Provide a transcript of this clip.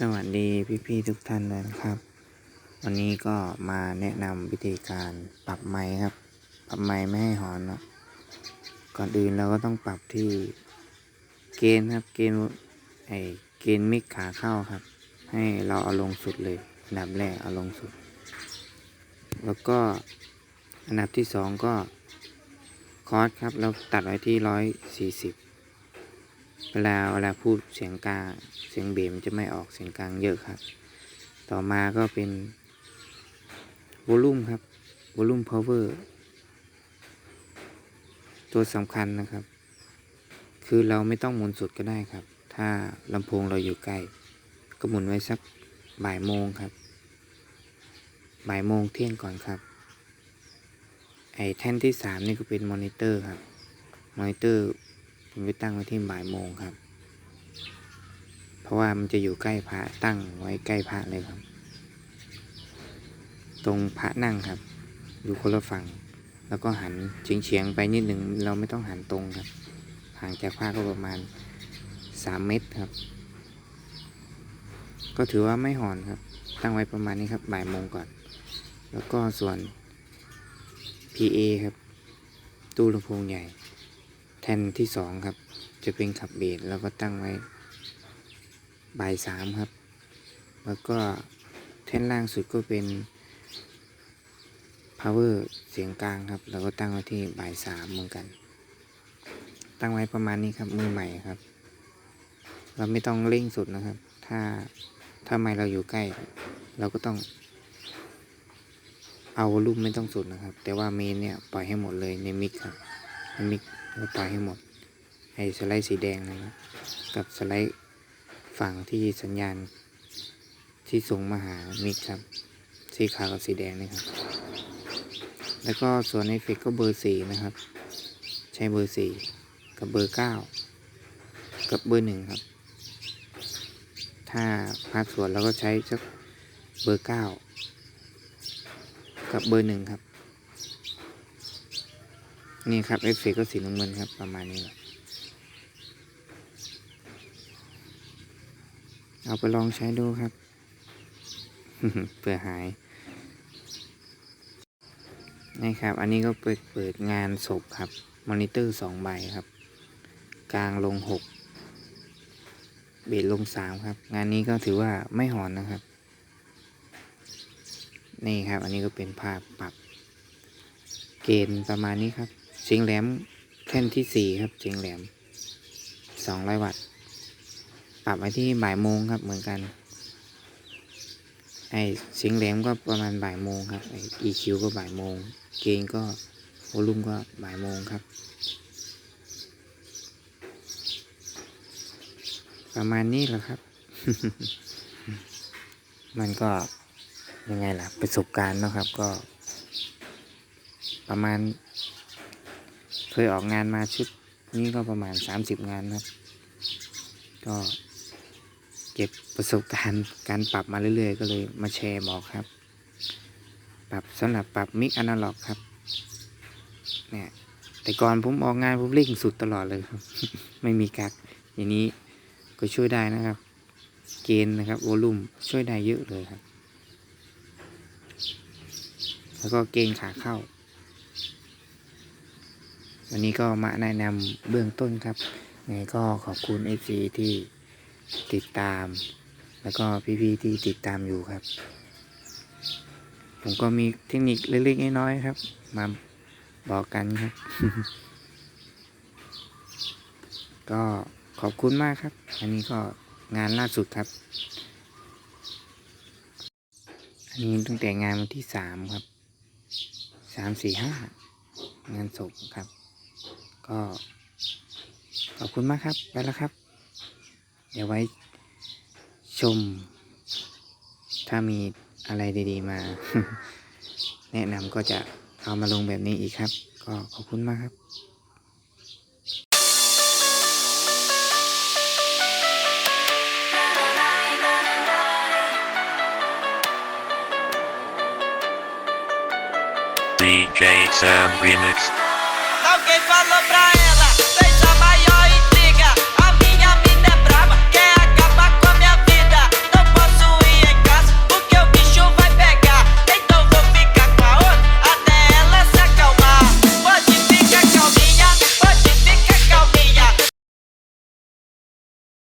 สวัสดีพี่ๆทุกท่านเลยนะครับ วันนี้ก็มาแนะนำวิธีการปรับไมค์ครับ ปรับไมค์ไม่ให้หอนนะก่อนอื่นเราก็ต้องปรับที่เกณฑ์ครับเกณฑ์ไอเกณฑ์มิกขาเข้าครับ ให้เราเอาลงสุดเลยอันดับแรกเอาลงสุด แล้วก็อันดับที่สองก็คอร์สครับ เราตัดไว้ที่ร้อยสี่สิบ เวลาเวลาพูดเสียงกลางเสียงเบมจะไม่ออกเสียงกลางเยอะครับ ต่อมาก็เป็นวอลลุ่มครับวอลลุ่มพาวเวอร์ตัวสำคัญนะครับ คือเราไม่ต้องหมุนสุดก็ได้ครับ ถ้าลำโพงเราอยู่ใกล้ ก็หมุนไว้สักบ่ายโมงครับ บ่ายโมงเที่ยงก่อนครับ ไอ้แท่นที่สามนี่ก็เป็นมอนิเตอร์ครับ มอนิเตอร์ ผมไปตั้งไว้ที่บ่ายโมงครับ เพราะว่ามันจะอยู่ใกล้พระตั้งไว้ใกล้พระเลยครับ ตรงพระนั่งครับ อยู่คนละฝั่ง แล้วก็หันเฉียงเฉียงๆไปนิดหนึ่งเราไม่ต้องหันตรงครับ ห่างจากพระก็ประมาณสามเมตรครับ ก็ถือว่าไม่หอนครับ ตั้งไว้ประมาณนี้ครับบ่ายโมงก่อน แล้วก็ส่วน PA ครับ ตู้ลำโพงใหญ่ แท่นที่สองครับ จะเป็นขับเบสแล้วก็ตั้งไว้บ่ายสามครับ แล้วก็แท่นล่างสุดก็เป็น power เสียงกลางครับแล้วก็ตั้งไว้ที่บ่ายสามเหมือนกัน ตั้งไว้ประมาณนี้ครับมือใหม่ครับ เราไม่ต้องเร่งสุดนะครับ ถ้าถ้าไม่เราอยู่ใกล้ เราก็ต้อง เอาลลุ่มไม่ต้องสุดนะครับ แต่ว่าเมนเนี่ยปล่อยให้หมดเลยในมิกครับในมิก เราปล่อยให้หมด ไอ้สไลด์สีแดงนะครับกับสไลด์ฝั่งที่สัญญาณ ที่ส่งมาหามิกครับ สีขาวกับสีแดงนะครับ แล้วก็ส่วนเอฟเฟกก็เบอร์สี่นะครับ ใช้เบอร์สี่กับเบอร์เก้ากับเบอร์หนึ่งครับ ถ้าพาร์ทส่วนเราก็ใช้สักเบอร์เก้ากับเบอร์หนึ่งครับ นี่ครับเอฟเฟกก็สีน้ำเงินครับ ประมาณนี้แหละเอาไปลองใช้ดูครับเผื่อหาย นี่ครับ อันนี้ก็เปิดเปิดงานศพครับ มอนิเตอร์สองใบครับ กลางลงหกเบสลงสามครับ งานนี้ก็ถือว่าไม่หอนนะครับ นี่ครับ อันนี้ก็เป็นภาพปรับ เกณฑ์ประมาณนี้ครับ เสียงแหลมแท่นที่สี่ครับเสียงแหลมสองร้อยวัตต์ปรับไว้ที่บ่ายโมงครับเหมือนกันไอเสียงแหลมก็ประมาณบ่ายโมงครับไอ EQ ก็บ่ายโมงเกณฑ์ก็วลลุ่มก็บ่ายโมงครับ ประมาณนี้แหละครับ มันก็ยังไงล่ะประสบการณ์เนาะครับก็ ประมาณ เคยออกงานมาชุดนี้ก็ประมาณ 30 งานครับ ก็เก็บประสบการณ์การปรับมาเรื่อยๆ ก็เลยมาแชร์บอกครับ ปรับสำหรับปรับมิกอนาล็อกครับ เนี่ย แต่ก่อนผมออกงานผมเร่งสุดตลอดเลยครับ ไม่มีกักอย่างนี้ก็ช่วยได้นะครับ เกณฑ์นะครับโวลูมช่วยได้เยอะเลยครับ แล้วก็เกณฑ์ขาเข้า วันนี้ก็มาแนะนำเบื้องต้นครับไงก็ขอบคุณ FC ที่ติดตาม แล้วก็พี่ๆที่ติดตามอยู่ครับ ผมก็มีเทคนิคเล็กๆน้อยๆครับ มาบอกกันครับ ก็ขอบคุณมากครับ อันนี้ก็งานล่าสุดครับ อันนี้ตั้งแต่งานวันที่สามครับสามสี่ห้างานศพครับ ก็ขอบคุณมากครับ ไปแล้วครับ เดี๋ยวไว้ชม ถ้ามีอะไรดีๆมา แนะนำก็จะเอามาลงแบบนี้อีกครับ ก็ขอบคุณมากครับ DJ Sam Remix. falou pra.